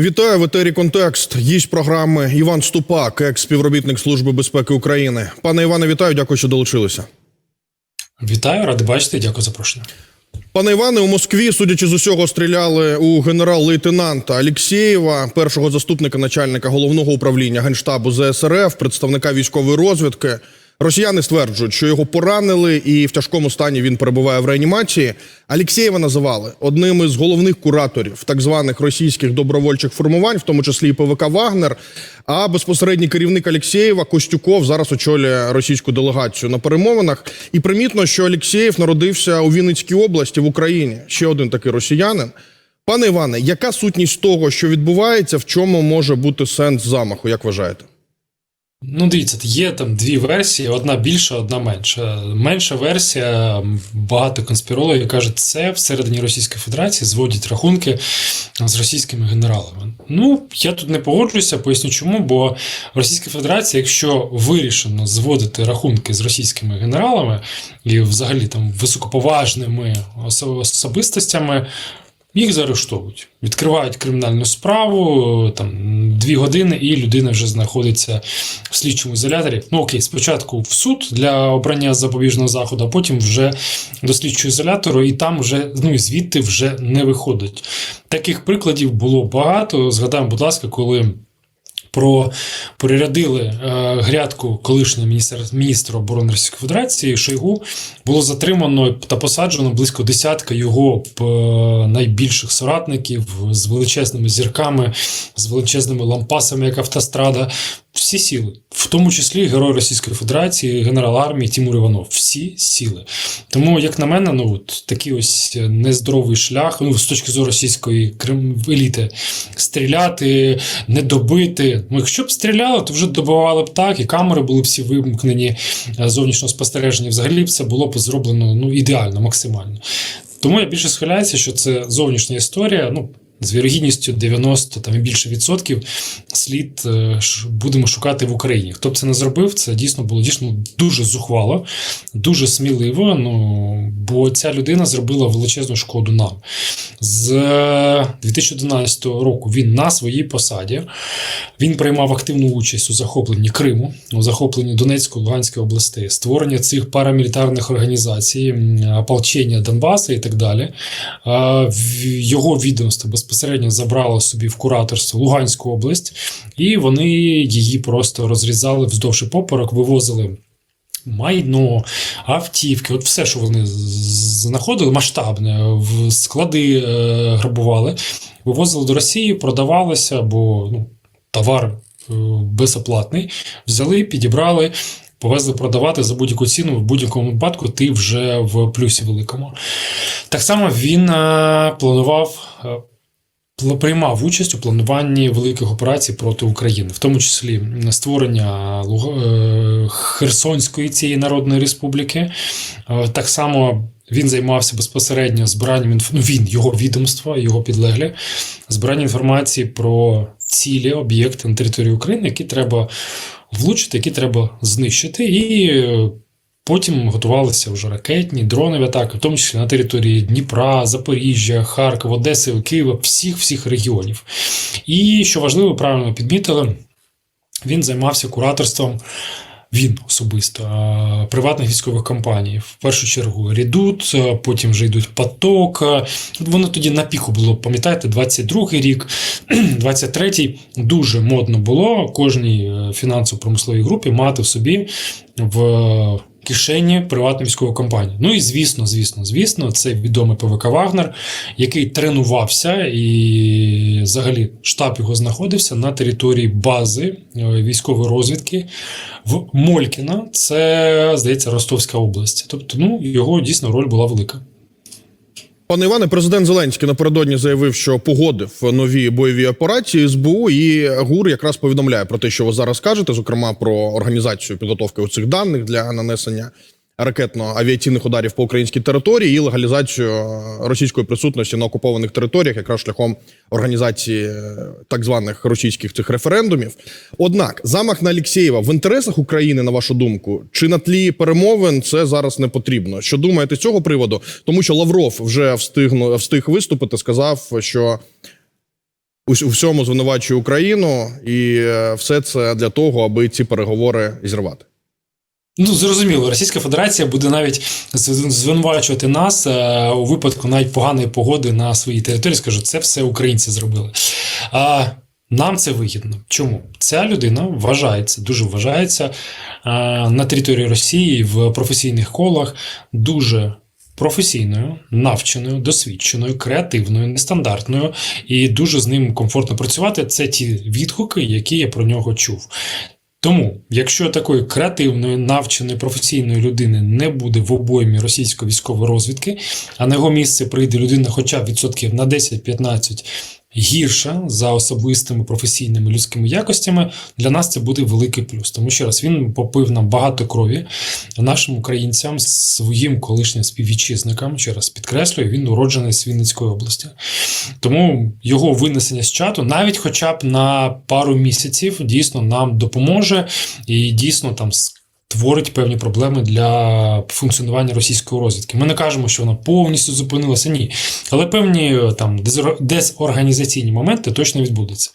Вітаю в етері Контекст. Гість програми Іван Ступак, екс-співробітник Служби безпеки України. Пане Іване, вітаю, дякую, що долучилися. Вітаю, радий бачити. Дякую за запрошення. Пане Іване, у Москві, судячи з усього, стріляли у генерал-лейтенанта Алєксєєва, першого заступника начальника головного управління генштабу ЗСРФ, представника військової розвідки. Росіяни стверджують, що його поранили, і в тяжкому стані він перебуває в реанімації. Алєксєєва називали одним із головних кураторів так званих російських добровольчих формувань, в тому числі і ПВК Вагнер. А безпосередній керівник Алєксєєва Костюков зараз очолює російську делегацію на перемовинах. І примітно, що Алєксєєв народився у Вінницькій області в Україні. Ще один такий росіянин. Пане Іване, яка сутність того, що відбувається, в чому може бути сенс замаху? Як вважаєте? Ну, дивіться, є там дві версії: одна більша, одна менша. Менша версія, багато конспірологів кажуть, це всередині Російської Федерації зводять рахунки з російськими генералами. Ну, я тут не погоджуюся, поясню чому. Бо Російська Федерація, якщо вирішено зводити рахунки з російськими генералами і взагалі там високоповажними особистостями. Їх заарештовують, відкривають кримінальну справу там дві години, і людина вже знаходиться в слідчому ізоляторі. Ну окей, спочатку в суд для обрання запобіжного заходу, а потім вже до слідчого ізолятору, і там вже ну і звідти вже не виходить. Таких прикладів було багато. Згадаємо, будь ласка, коли. Про прирядили е, грядку колишнього міністра, міністра оборони Російської Федерації Шойгу було затримано та посаджено близько десятка його е, найбільших соратників з величезними зірками, з величезними лампасами, як автострада. Всі сіли, в тому числі герой Російської Федерації, генерал армії Тимур Іванов. Всі сіли. Тому, як на мене, ну от такий ось нездоровий шлях, ну з точки зору російської крим еліти, стріляти, не добити. Ну, якщо б стріляли, то вже добивали б так, і камери були б всі вимкнені е, зовнішнього спостереження. Взагалі б це було б зроблено ну ідеально, максимально. Тому я більше схиляюся, що це зовнішня історія. Ну з вірогідністю 90 там і більше відсотків слід е, будемо шукати в Україні. Хто б це не зробив, це дійсно було дійсно дуже зухвало, дуже сміливо. Ну бо ця людина зробила величезну шкоду нам. З е, 2011 року він на своїй посаді він приймав активну участь у захопленні Криму, у захопленні Донецької Луганської областей, створення цих парамілітарних організацій, ополчення Донбасу і так далі. В- Його відомство безпосередньо забрало собі в кураторство Луганську область, і вони її просто розрізали вздовж і вивозили. Майно, автівки, от все, що вони знаходили, масштабне, в склади е, грабували, вивозили до Росії, продавалося, бо ну, товар е, безоплатний. Взяли, підібрали, повезли продавати за будь-яку ціну. В будь-якому випадку ти вже в плюсі великому. Так само він е, планував. Е, Приймав участь у плануванні великих операцій проти України, в тому числі створення Луга- е, Херсонської цієї народної республіки. Е, Так само він займався безпосередньо збиранням ну, він, його відомство, його підлеглі, збиранням інформації про цілі, об'єкти на території України, які треба влучити, які треба знищити, і е, потім готувалися вже ракетні, дронові атаки, в тому числі на території Дніпра, Запоріжжя, Харкова, Одеси, Києва, всіх всіх регіонів. І що важливо, правильно підмітили, він займався кураторством. Він особисто приватних військових компаній. В першу чергу Рідут, потім вже йдуть поток. Воно тоді на піку було, пам'ятаєте, 22-й рік, 23-й дуже модно було кожній е, фінансово-промисловій групі мати в собі в кишені приватно-військової компанії. Ну і звісно, звісно, звісно, це відомий ПВК Вагнер, який тренувався, і взагалі штаб його знаходився на території бази е, військової розвідки в Молькіна. Це здається Ростовська область. Тобто, ну його дійсно роль була велика. Пане Іване, президент Зеленський напередодні заявив, що погодив нові бойові операції СБУ, і ГУР якраз повідомляє про те, що ви зараз кажете, зокрема про організацію підготовки цих даних для нанесення ракетно-авіаційних ударів по українській території і легалізацію е, російської присутності на окупованих територіях, якраз шляхом організації е, так званих російських цих референдумів. Однак замах на Алєксєєва в інтересах України, на вашу думку, чи на тлі перемовин це зараз не потрібно? Що думаєте з цього приводу? Тому що Лавров вже встиг, встиг виступити, сказав, що у у всьому звинувачує Україну, і е, все це для того, аби ці переговори зірвати. Ну, зрозуміло, Російська Федерація буде навіть звинувачувати нас е, у випадку навіть поганої погоди на своїй території. Скажу, це все українці зробили. А нам це вигідно. Чому? Ця людина вважається, дуже вважається е, на території Росії в професійних колах дуже. Професійною, навченою, досвідченою, креативною, нестандартною і дуже з ним комфортно працювати. Це ті відгуки, які я про нього чув. Тому, якщо такої креативної, навченої, професійної людини не буде в обоймі російської військової розвідки, а на його місце прийде людина хоча відсотків на 10-15 гірша за особистими професійними людськими якостями, для нас це буде великий плюс. Тому що раз він попив нам багато крові нашим українцям, своїм колишнім співвітчизникам, ще раз підкреслюю, він уроджений з Вінницької області. Тому його винесення з чату, навіть хоча б на пару місяців, дійсно нам допоможе і дійсно там створить певні проблеми для функціонування російської розвідки. Ми не кажемо, що вона повністю зупинилася, ні. Але певні е, там дезор- дезорганізаційні моменти точно відбудуться.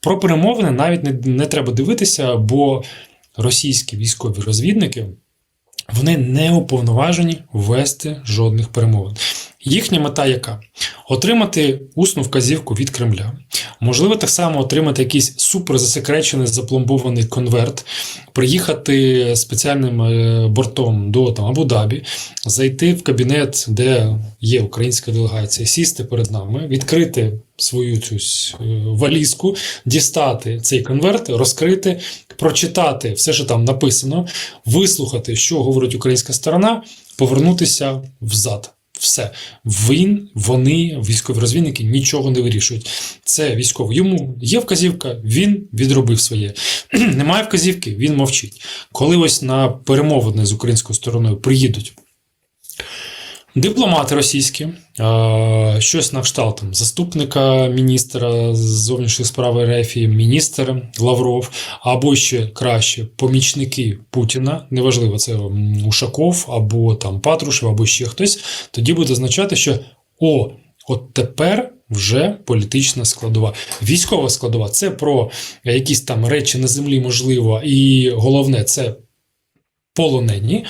Про перемовини навіть не, не треба дивитися, бо російські військові розвідники. Вони не уповноважені вести жодних перемовин. Їхня мета яка? Отримати усну вказівку від Кремля. Можливо, так само отримати якийсь суперзасекречений запломбований конверт, приїхати спеціальним е, бортом до там, Абу-Дабі, зайти в кабінет, де є українська делегація, сісти перед нами, відкрити свою цю е, валізку, дістати цей конверт, розкрити, прочитати все, що там написано, вислухати, що говорить українська сторона, повернутися взад. Все. Він, вони, військові розвідники, нічого не вирішують. Це військовий. Йому є вказівка, він відробив своє. Немає вказівки, він мовчить. Коли ось на перемовини з українською стороною приїдуть дипломати російські, щось на кшталт там, заступника міністра з зовнішніх справ РФ, міністр Лавров, або ще краще помічники Путіна, неважливо, це Ушаков, або там Патрушев, або ще хтось, тоді буде означати, що о, от тепер. Вже політична складова. Військова складова це про якісь там речі на землі, можливо, і головне це полонені.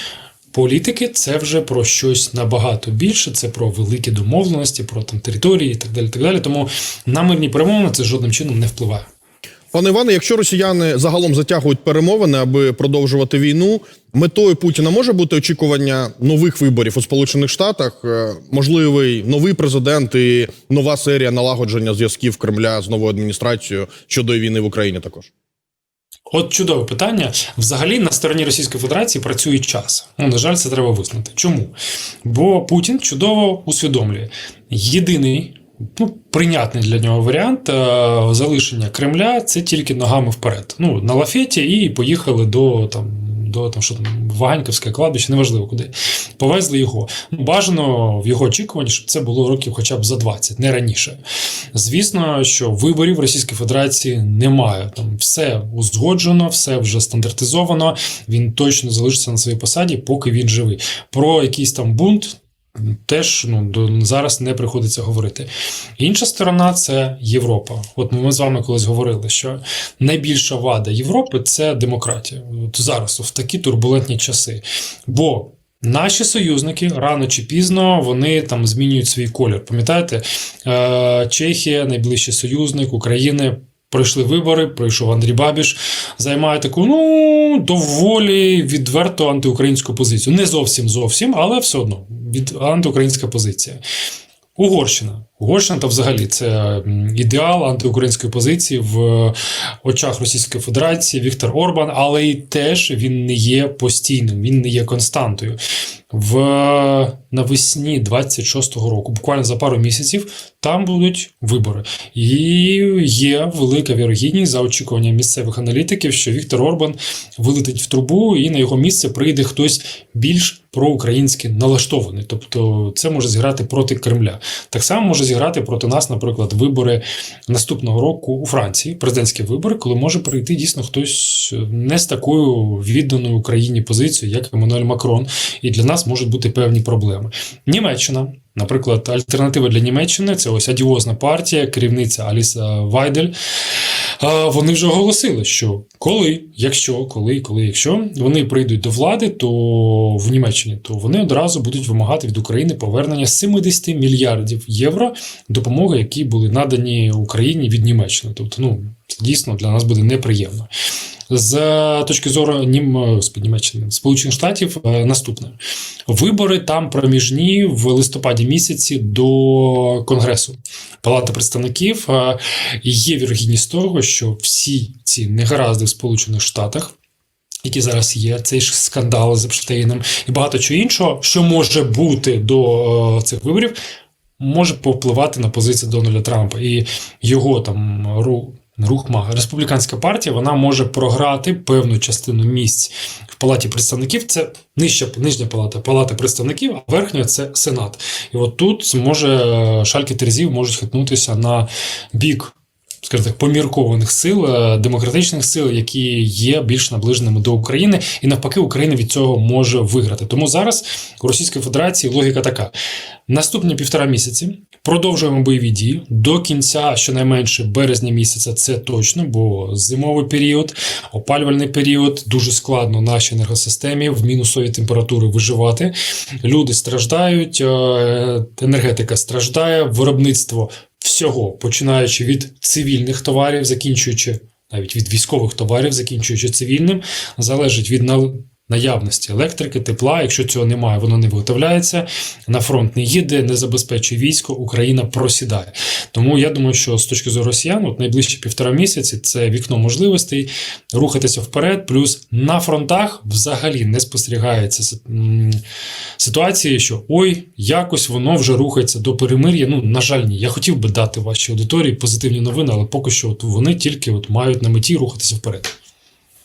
Політики це вже про щось набагато більше, це про великі домовленості, про там території і так далі. так далі. Тому на мирні перемовини це жодним чином не впливає. Пане Іване, якщо росіяни загалом затягують перемовини, аби продовжувати війну, метою Путіна може бути очікування нових виборів у Сполучених Штатах, е, можливий новий президент і нова серія налагодження зв'язків Кремля з новою адміністрацією щодо війни в Україні також. От чудове питання. Взагалі на стороні Російської Федерації працює час. Ну, на жаль, це треба визнати. Чому? Бо Путін чудово усвідомлює. Єдиний. Ну, прийнятний для нього варіант е, залишення Кремля це тільки ногами вперед. Ну, на лафеті і поїхали до там, до там, що там, Ваганьківське кладбище, неважливо куди. Повезли його. Бажано в його очікуванні, щоб це було років хоча б за 20, не раніше. Звісно, що виборів Російської Федерації немає. Там все узгоджено, все вже стандартизовано. Він точно залишиться на своїй посаді, поки він живий. Про якийсь там бунт. Теж ну зараз не приходиться говорити. Інша сторона це Європа. От ми з вами колись говорили, що найбільша вада Європи це демократія. От зараз, в такі турбулентні часи. Бо наші союзники рано чи пізно вони там змінюють свій колір. Пам'ятаєте, Е, Чехія, найближчий союзник України. Пройшли вибори, пройшов Андрій Бабіш, займає таку ну доволі відверто антиукраїнську позицію. Не зовсім зовсім, але все одно від антиукраїнська позиція. Угорщина. Угорщина та взагалі це ідеал антиукраїнської позиції в очах Російської Федерації. Віктор Орбан, але й теж він не є постійним, він не є константою. В навесні 26-го року, буквально за пару місяців, там будуть вибори. І є велика вірогідність за очікуванням місцевих аналітиків, що Віктор Орбан вилетить в трубу, і на його місце прийде хтось більш проукраїнськи налаштований. Тобто це може зіграти проти Кремля. Так само може зіграти проти нас, наприклад, вибори наступного року у Франції, президентські вибори, коли може прийти дійсно хтось не з такою відданою Україні позицією, як Еммануель Макрон, і для нас можуть бути певні проблеми. Німеччина. Наприклад, альтернатива для Німеччини це ось адіозна партія, керівниця Аліса Вайдель. А, Вони вже оголосили, що коли, якщо, коли, коли, якщо вони прийдуть до влади, то в Німеччині, то вони одразу будуть вимагати від України повернення 70 мільярдів євро допомоги, які були надані Україні від Німеччини. Тобто, ну дійсно для нас буде неприємно. З точки зору Нім, господи, Німеччини, Сполучених Штатів е, наступне вибори там проміжні в листопаді місяці до Конгресу. Палата представників е, є вірогідність того, що всі ці негаразди в Сполучених Штатах. Які зараз є, цей ж скандал з Епштейном і багато чого іншого, що може бути до е, цих виборів, може повпливати на позицію Дональда Трампа і його там ру, рух ма республіканська партія вона може програти певну частину місць в палаті представників. Це нижча нижня палата, палата представників, а верхня це сенат. І от тут може шальки терзів можуть хитнутися на бік. Скажімо так, поміркованих сил, е, демократичних сил, які є більш наближеними до України, і навпаки, Україна від цього може виграти. Тому зараз у Російської Федерації логіка така: наступні півтора місяці продовжуємо бойові дії до кінця, щонайменше березня місяця, це точно, бо зимовий період, опалювальний період дуже складно нашій енергосистемі в мінусові температури виживати. Люди страждають, е, енергетика страждає, виробництво всього, починаючи від цивільних товарів, закінчуючи навіть від військових товарів, закінчуючи цивільним, залежить від наявності електрики, тепла. Якщо цього немає, воно не виготовляється. На фронт не їде, не забезпечує військо, Україна просідає. Тому я думаю, що з точки зору росіян, от найближчі півтора місяці це вікно можливостей рухатися вперед. Плюс на фронтах взагалі не спостерігається си- ситуації, що ой, якось воно вже рухається до перемир'я. Ну, на жаль, ні. Я хотів би дати вашій аудиторії позитивні новини, але поки що от вони тільки от мають на меті рухатися вперед.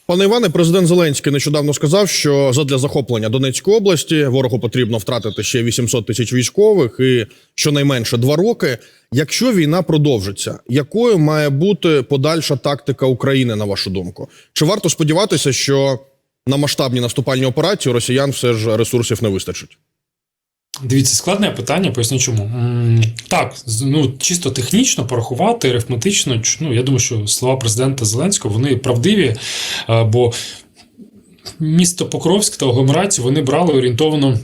Пане Іване, президент Зеленський нещодавно сказав, що задля захоплення Донецької області ворогу потрібно втратити ще 800 тисяч військових і щонайменше два роки. Якщо війна продовжиться, якою має бути подальша тактика України, на вашу думку? Чи варто сподіватися, що на масштабні наступальні операції росіян все ж ресурсів не вистачить? Дивіться, складне питання, поясню чому. Так, ну чисто технічно порахувати, арифметично, ну я думаю, що слова президента Зеленського вони правдиві, е, бо місто Покровськ та агломерацію вони брали орієнтовано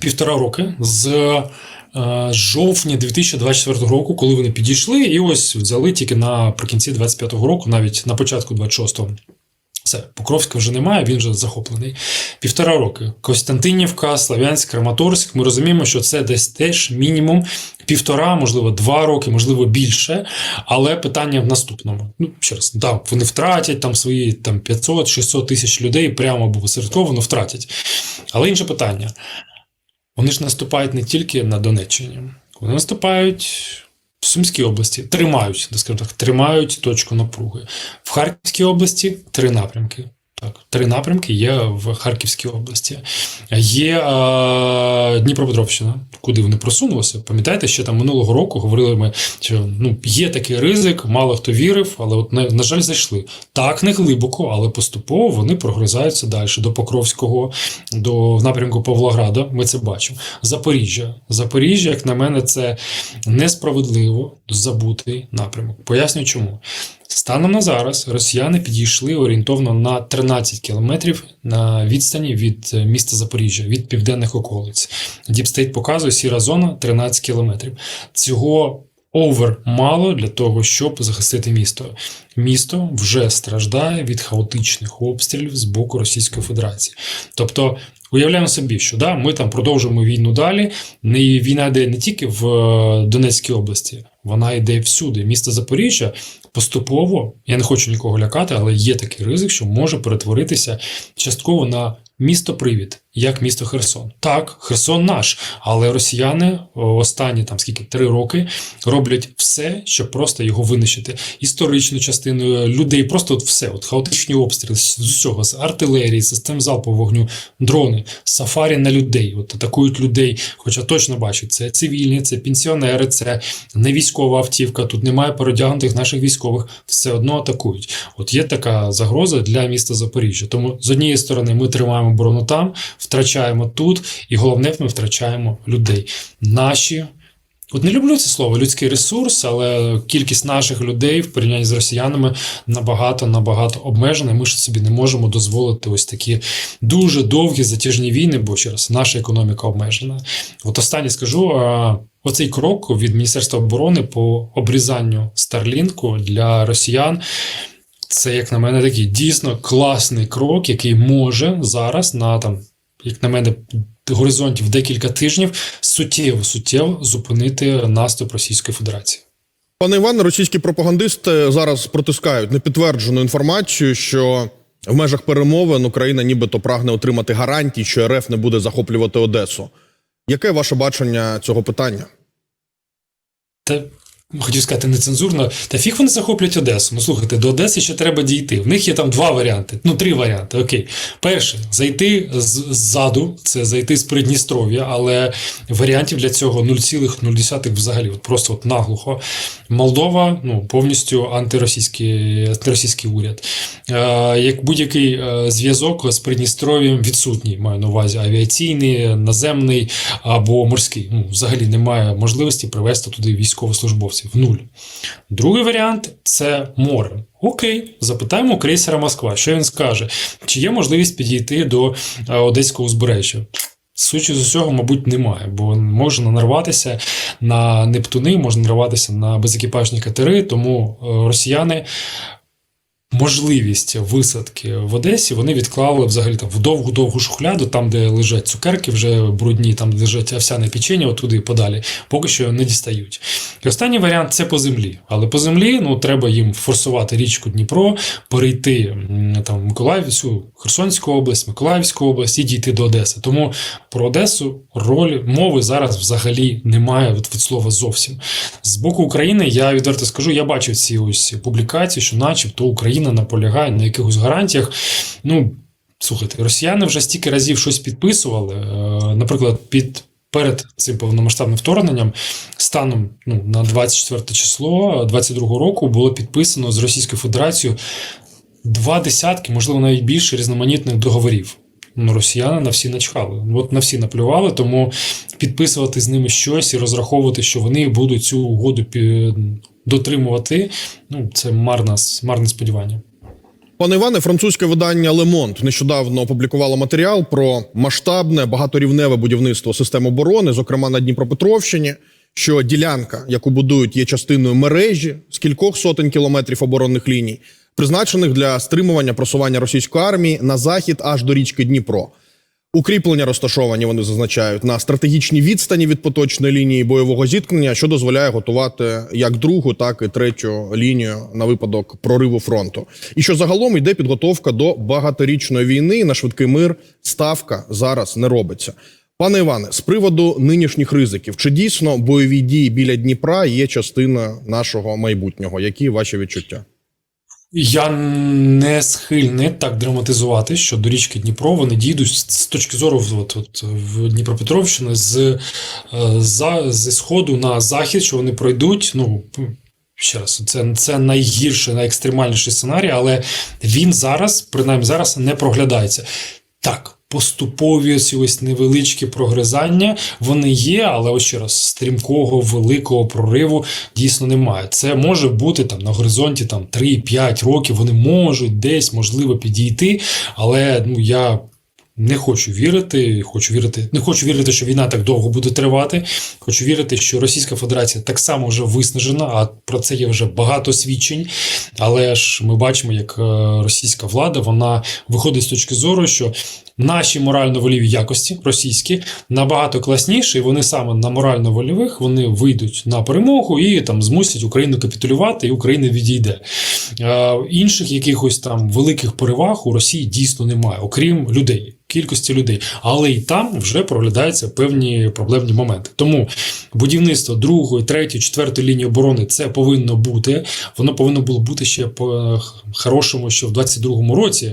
півтора роки з е, жовтня 2024 року, коли вони підійшли, і ось взяли тільки наприкінці 25-го року, навіть на початку 26-го. Все, Покровська вже немає, він вже захоплений. Півтора роки. Костянтинівка, Слав'янськ, Краматорськ. Ми розуміємо, що це десь теж мінімум півтора, можливо, два роки, можливо, більше. Але питання в наступному. Ну, ще раз, да, вони втратять там свої там 500-600 тисяч людей прямо або посередковано втратять. Але інше питання: вони ж наступають не тільки на Донеччині, вони наступають. В Сумській області тримають, скажімо так, тримають точку напруги. В Харківській області три напрямки. Так, три напрямки є в Харківській області. Є е, Дніпропетровщина, куди вони просунулися. Пам'ятаєте, ще там минулого року говорили ми, що ну, є такий ризик, мало хто вірив, але от на, на жаль, зайшли. Так, не глибоко, але поступово вони прогризаються далі до Покровського, до напрямку Павлограда. Ми це бачимо. Запоріжжя. Запоріжжя, як на мене, це несправедливо забутий напрямок. Поясню чому. Станом на зараз росіяни підійшли орієнтовно на 13 кілометрів на відстані від е, міста Запоріжжя, від південних околиць. Діпстейт показує сіра зона 13 кілометрів. Цього овер мало для того, щоб захистити місто. Місто вже страждає від хаотичних обстрілів з боку Російської Федерації. Тобто. Уявляємо собі, що да, ми там продовжуємо війну далі. Війна йде не тільки в е, Донецькій області, вона йде всюди. Місто Запоріжжя поступово, я не хочу нікого лякати, але є такий ризик, що може перетворитися частково на місто Привід, як місто Херсон. Так, Херсон наш, але росіяни останні там скільки три роки роблять все, щоб просто його винищити. Історичну частину людей, просто от все, от хаотичні обстріли з усього, з артилерії, систем залпового вогню, дрони, сафарі на людей. От атакують людей. Хоча точно бачать, це цивільні, це пенсіонери, це не військова автівка. Тут немає передягнутих наших військових, все одно атакують. От є така загроза для міста Запоріжжя. Тому з однієї сторони ми тримаємо оборону там, втрачаємо тут, і головне, ми втрачаємо людей. Наші. От не люблю це слово людський ресурс, але кількість наших людей в порівнянні з росіянами набагато набагато обмежена. Ми ж собі не можемо дозволити ось такі дуже довгі затяжні війни, бо ще раз наша економіка обмежена. От останнє скажу. Оцей крок від Міністерства оборони по обрізанню Старлінку для росіян. Це, як на мене, такий дійсно класний крок, який може зараз на там, як на мене, горизонті в декілька тижнів суттєво суттєво зупинити наступ Російської Федерації. Пане Іване, російські пропагандисти зараз протискають непідтверджену інформацію, що в межах перемовин Україна нібито прагне отримати гарантії, що РФ не буде захоплювати Одесу. Яке ваше бачення цього питання? Та хотів сказати нецензурно, та фіг вони захоплять Одесу. Ну слухайте, до Одеси ще треба дійти. В них є там два варіанти. Ну, три варіанти. Окей. Перше, зайти ззаду, це зайти з Придністров'я, але варіантів для цього 0,0 взагалі. От просто от наглухо. Молдова ну, повністю антиросійський, антиросійський уряд. Е, як будь-який е, зв'язок з Придністров'ям відсутній, маю на увазі авіаційний, наземний або морський. Ну, взагалі немає можливості привезти туди військовослужбовців. Нуль. Другий варіант це море. Окей, запитаємо крейсера Москва, що він скаже, чи є можливість підійти до е, Одеського узбережжя. Судячи з усього, мабуть, немає, бо можна нарватися на Нептуни, можна нарватися на безекіпажні катери, тому е, росіяни можливість висадки в Одесі вони відклали взагалі там в довгу-довгу шухляду, там, де лежать цукерки, вже брудні, там де лежать овсяне печення, отуди і подалі, поки що не дістають. І останній варіант це по землі. Але по землі ну, треба їм форсувати річку Дніпро, перейти там Миколаївську, Херсонську область, Миколаївську область і дійти до Одеси. Тому про Одесу роль мови зараз взагалі немає від слова зовсім. З боку України я відверто скажу, я бачив ці ось публікації, що, начебто, Україна наполягає на якихось гарантіях. Ну, слухайте, росіяни вже стільки разів щось підписували. Е, Наприклад, під. Перед цим повномасштабним вторгненням станом ну, на 24 число 22 року було підписано з Російською Федерацією два десятки, можливо, навіть більше різноманітних договорів. Ну, росіяни на всі начхали. От на всі наплювали, тому підписувати з ними щось і розраховувати, що вони будуть цю угоду дотримувати. Ну, це марне, марне сподівання. Пане Іване, французьке видання Monde нещодавно опублікувало матеріал про масштабне багаторівневе будівництво систем оборони, зокрема на Дніпропетровщині. Що ділянка, яку будують, є частиною мережі з кількох сотень кілометрів оборонних ліній, призначених для стримування просування російської армії на захід аж до річки Дніпро. Укріплення розташовані, вони зазначають, на стратегічній відстані від поточної лінії бойового зіткнення, що дозволяє готувати як другу, так і третю лінію на випадок прориву фронту. І що загалом йде підготовка до багаторічної війни і на швидкий мир ставка зараз не робиться. Пане Іване, з приводу нинішніх ризиків, чи дійсно бойові дії біля Дніпра є частиною нашого майбутнього? Які ваші відчуття? Я не схильний так драматизувати, що до річки Дніпро вони дійдуть з точки зору от, от, в Дніпропетровщини з, е, за, зі сходу на захід, що вони пройдуть. Ну ще раз, це, це найгірший, найекстремальніший сценарій, але він зараз, принаймні зараз, не проглядається. Так. Поступові ці ось невеличкі прогризання вони є, але ось ще раз стрімкого великого прориву дійсно немає. Це може бути там на горизонті там 3-5 років. Вони можуть десь можливо підійти, але ну я. Не хочу вірити, хочу вірити, не хочу вірити, що війна так довго буде тривати. Хочу вірити, що Російська Федерація так само вже виснажена, а про це є вже багато свідчень. Але ж ми бачимо, як е, російська влада вона виходить з точки зору, що наші морально-воліві якості російські набагато класніші, вони саме на морально-вольових вони вийдуть на перемогу і там змусять Україну капітулювати, і Україна відійде. Е, інших якихось там великих переваг у Росії дійсно немає, окрім людей. Кількості людей, але і там вже проглядаються певні проблемні моменти. Тому будівництво другої, третьої, четвертої лінії оборони це повинно бути. Воно повинно було бути ще по хорошому, що в 22-му році,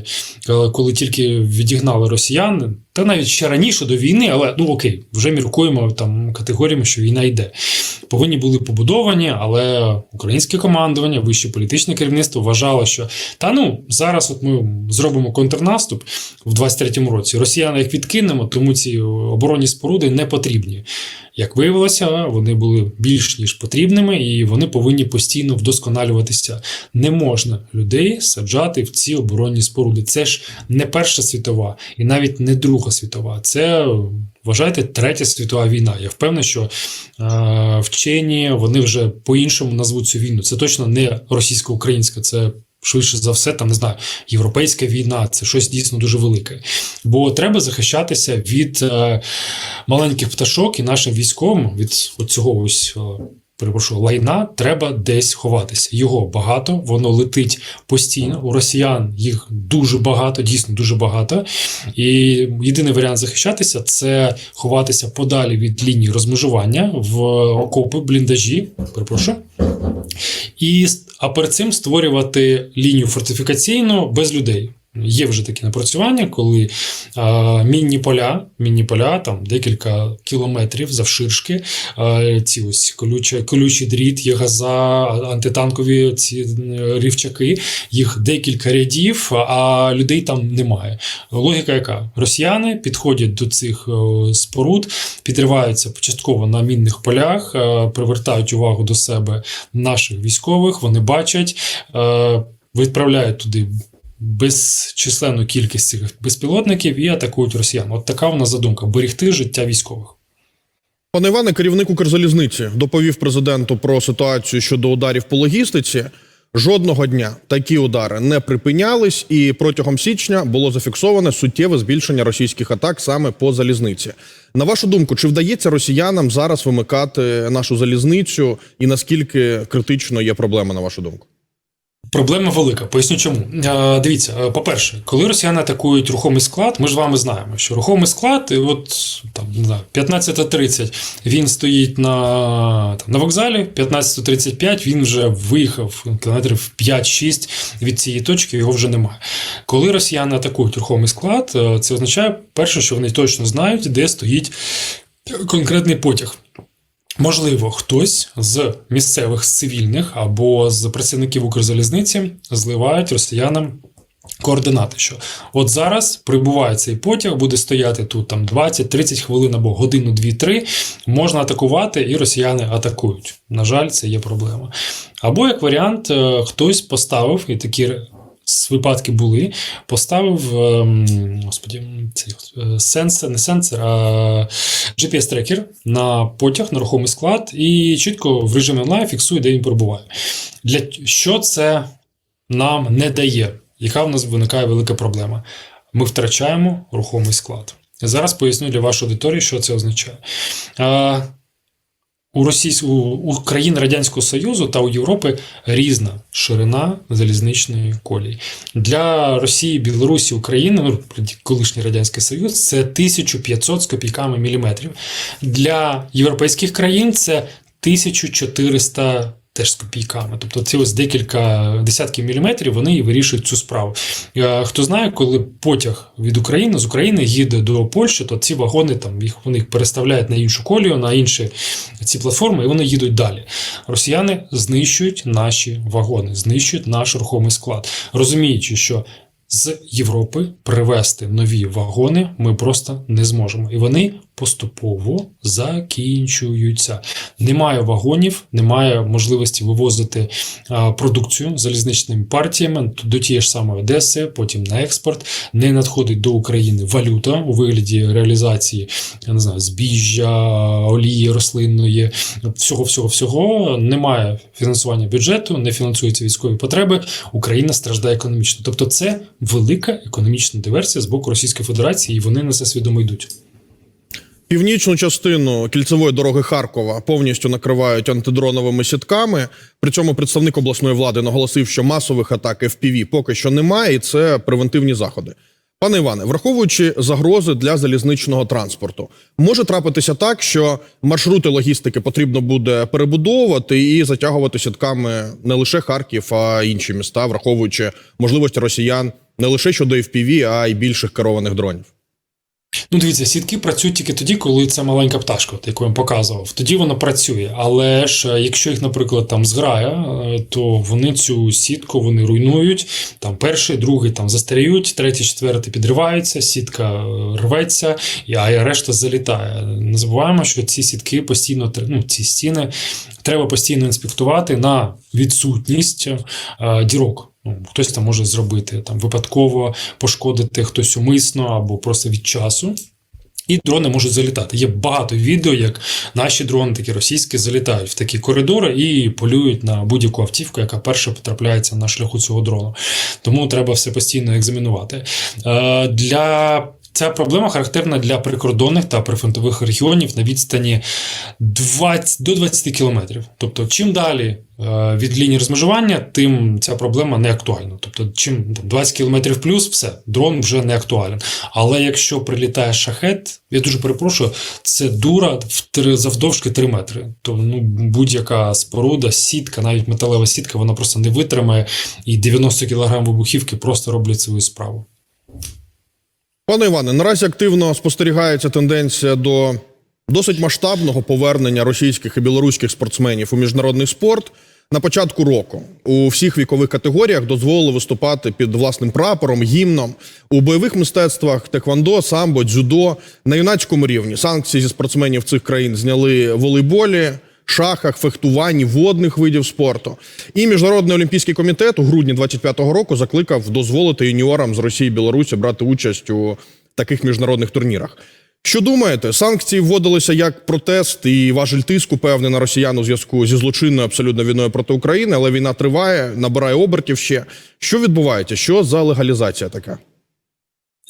е, коли тільки відігнали росіян, та навіть ще раніше до війни, але ну окей, вже міркуємо там категоріями, що війна йде. Повинні були побудовані, але українське командування, вище політичне керівництво вважало, що та ну зараз от ми зробимо контрнаступ в 23-му році. Росіяни їх відкинемо, тому ці оборонні споруди не потрібні. Як виявилося, вони були більш ніж потрібними, і вони повинні постійно вдосконалюватися. Не можна людей саджати в ці оборонні споруди. Це ж не Перша світова і навіть не Друга світова. Це вважайте третя світова війна. Я впевнений, що е, вчені вони вже по-іншому назвуть цю війну. Це точно не російсько-українська, це. Швидше за все, там не знаю, європейська війна це щось дійсно дуже велике. Бо треба захищатися від е, маленьких пташок і нашим військовим від цього ось. Е, Перепрошую, лайна треба десь ховатися. Його багато, воно летить постійно. У росіян їх дуже багато, дійсно дуже багато. І єдиний варіант захищатися це ховатися подалі від лінії розмежування в окопи, бліндажі. Перепрошую. І, а перед цим створювати лінію фортифікаційну без людей. Є вже такі напрацювання, коли мінні поля, мінні поля, там декілька кілометрів завширшки, а, ці ось колючі, колючий дріт, є газа, антитанкові ці е, рівчаки, їх декілька рядів, а людей там немає. Логіка яка? Росіяни підходять до цих споруд, підриваються частково на мінних полях, е, привертають увагу до себе наших військових, вони бачать, е, відправляють туди безчисленну кількість цих безпілотників і атакують росіян. От така в нас задумка берегти життя військових. Пане Іване, керівник Укрзалізниці доповів президенту про ситуацію щодо ударів по логістиці. Жодного дня такі удари не припинялись, і протягом січня було зафіксоване суттєве збільшення російських атак саме по залізниці. На вашу думку, чи вдається росіянам зараз вимикати нашу залізницю, і наскільки критично є проблема, на вашу думку? Проблема велика. Поясню чому. Е, Дивіться, е, по-перше, коли росіяни атакують рухомий склад, ми ж вами знаємо, що рухомий склад, і от там не знаю, 15.30 він стоїть на, там, на вокзалі, 15.35 він вже виїхав кілометрів 5-6 від цієї точки, його вже немає. Коли росіяни атакують рухомий склад, е, це означає, перше, що вони точно знають, де стоїть конкретний потяг. Можливо, хтось з місцевих з цивільних або з працівників Укрзалізниці зливають росіянам координати. Що от зараз прибуває цей потяг, буде стояти тут там 20-30 хвилин або годину, 2-3, можна атакувати, і росіяни атакують. На жаль, це є проблема. Або як варіант, е, хтось поставив і такі. Випадки були, поставив ем, господі, цей, е, сенсор, не сенсор, а GPS-трекер на потяг, на рухомий склад, і чітко в режимі онлайн фіксує, де він перебуває. Для що це нам не дає? Яка в нас виникає велика проблема? Ми втрачаємо рухомий склад. Зараз поясню для вашої аудиторії, що це означає. У Російсь... у, у країн Радянського Союзу та у Європи різна ширина залізничної колії. Для Росії, Білорусі, України, ну, колишній Радянський Союз, це 1500 з копійками міліметрів. Для європейських країн це 1400 теж з копійками. Тобто ці ось декілька десятків міліметрів вони і вирішують цю справу. Е, Хто знає, коли потяг від України з України їде до Польщі, то ці вагони там їх вони переставляють на іншу колію, на інші ці платформи, і вони їдуть далі. Росіяни знищують наші вагони, знищують наш рухомий склад, розуміючи, що з Європи привезти нові вагони ми просто не зможемо. І вони поступово закінчуються. Немає вагонів, немає можливості вивозити продукцію залізничними партіями до тієї ж самої Одеси, потім на експорт. Не надходить до України валюта у вигляді реалізації я не знаю, збіжжя, олії рослинної, всього, всього, всього. Немає фінансування бюджету, не фінансуються військові потреби. Україна страждає економічно. Тобто, це велика економічна диверсія з боку Російської Федерації, і вони на це свідомо йдуть. Північну частину кільцевої дороги Харкова повністю накривають антидроновими сітками. При цьому представник обласної влади наголосив, що масових атак FPV поки що немає, і це превентивні заходи. Пане Іване, враховуючи загрози для залізничного транспорту, може трапитися так, що маршрути логістики потрібно буде перебудовувати і затягувати сітками не лише Харків, а й інші міста, враховуючи можливості росіян не лише щодо FPV, а й більших керованих дронів. Ну, дивіться, сітки працюють тільки тоді, коли це маленька пташка, яку я вам показував. Тоді воно працює. Але ж е, якщо їх, наприклад, там зграя, е, то вони цю сітку вони руйнують. Там перший, другий там застаріють, третій, четвертий підриваються, сітка е, рветься, а решта залітає. Не забуваємо, що ці сітки постійно ну, ці стіни треба постійно інспектувати на відсутність дірок. Ну, хтось це може зробити там випадково пошкодити хтось умисно або просто від часу. І дрони можуть залітати. Є багато відео, як наші дрони, такі російські, залітають в такі коридори і полюють на будь-яку автівку, яка перша потрапляється на шляху цього дрону. Тому треба все постійно екзаменувати. Е, для Ця проблема характерна для прикордонних та прифронтових регіонів на відстані 20, до 20 кілометрів. Тобто, чим далі е, від лінії розмежування, тим ця проблема не актуальна. Тобто, чим там, 20 кілометрів плюс, все, дрон вже не актуален. Але якщо прилітає шахет, я дуже перепрошую, це дура в три, завдовжки 3 метри. То ну, будь-яка споруда, сітка, навіть металева сітка, вона просто не витримає, і 90 кг вибухівки просто роблять свою справу. Пане Іване, наразі активно спостерігається тенденція до досить масштабного повернення російських і білоруських спортсменів у міжнародний спорт. На початку року у всіх вікових категоріях дозволили виступати під власним прапором, гімном у бойових мистецтвах теквандо, самбо, дзюдо на юнацькому рівні. Санкції зі спортсменів цих країн зняли волейболі, шахах, фехтуванні, водних видів спорту. І міжнародний олімпійський комітет у грудні 25-го року закликав дозволити юніорам з Росії і Білорусі брати участь у таких міжнародних турнірах. Що думаєте, санкції вводилися як протест і важель тиску певний на росіян у зв'язку зі злочинною абсолютно війною проти України, але війна триває, набирає обертів ще. Що відбувається? Що за легалізація така?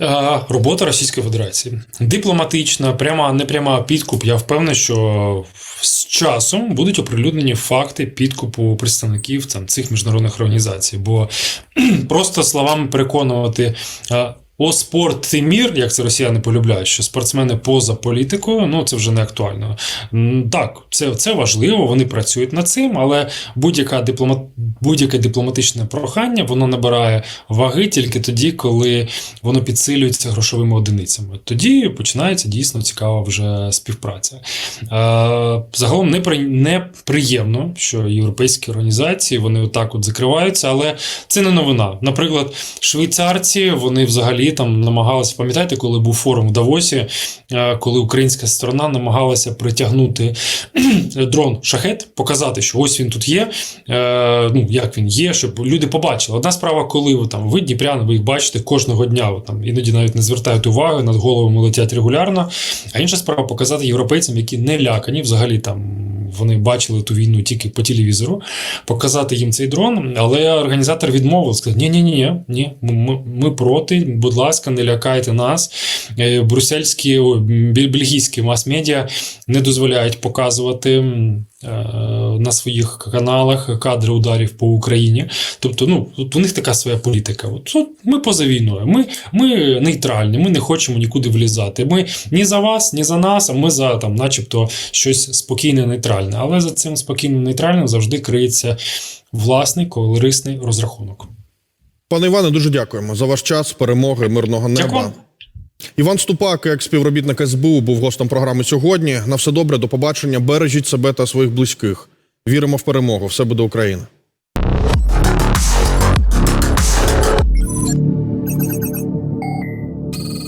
Е, Робота Російської Федерації дипломатична, пряма, непряма підкуп. Я впевнений, що з часом будуть оприлюднені факти підкупу представників там цих міжнародних організацій. Бо просто словами переконувати. О, спорт це мір, як це росіяни полюбляють, що спортсмени поза політикою, ну це вже не актуально. Так, це, це важливо, вони працюють над цим, але будь-яка дипломат, будь-яке дипломатичне прохання воно набирає ваги тільки тоді, коли воно підсилюється грошовими одиницями. Тоді починається дійсно цікава вже співпраця. Е, загалом непри, неприємно, що європейські організації вони отак от закриваються, але це не новина. Наприклад, швейцарці вони взагалі там намагалися, пам'ятаєте, коли був форум в Давосі, е, коли українська сторона намагалася притягнути дрон шахет, показати, що ось він тут є. Е, ну як він є, щоб люди побачили. Одна справа, коли ви там ви Дніпряни, ви їх бачите кожного дня. Ви, там іноді навіть не звертають уваги, над головами летять регулярно. А інша справа показати європейцям, які не лякані, взагалі там вони бачили ту війну тільки по телевізору, показати їм цей дрон. Але організатор відмовив, сказав: ні, ні, ні, ні, ми, ми проти. Будь ласка, не лякайте нас. Е, Брюссельські, бельгійські мас-медіа не дозволяють показувати. Е, На своїх каналах кадри ударів по Україні. Тобто, ну от у них така своя політика. От, от ми поза війною. Ми, ми нейтральні, ми не хочемо нікуди влізати. Ми ні за вас, ні за нас, а ми за там, начебто, щось спокійне, нейтральне. Але за цим спокійним нейтральним завжди криється власний корисний розрахунок. Пане Іване, дуже дякуємо за ваш час, перемоги, мирного неба. Дякую. Іван Ступак, як співробітник СБУ, був гостем програми сьогодні. На все добре, до побачення. Бережіть себе та своїх близьких. Віримо в перемогу. Все буде Україна.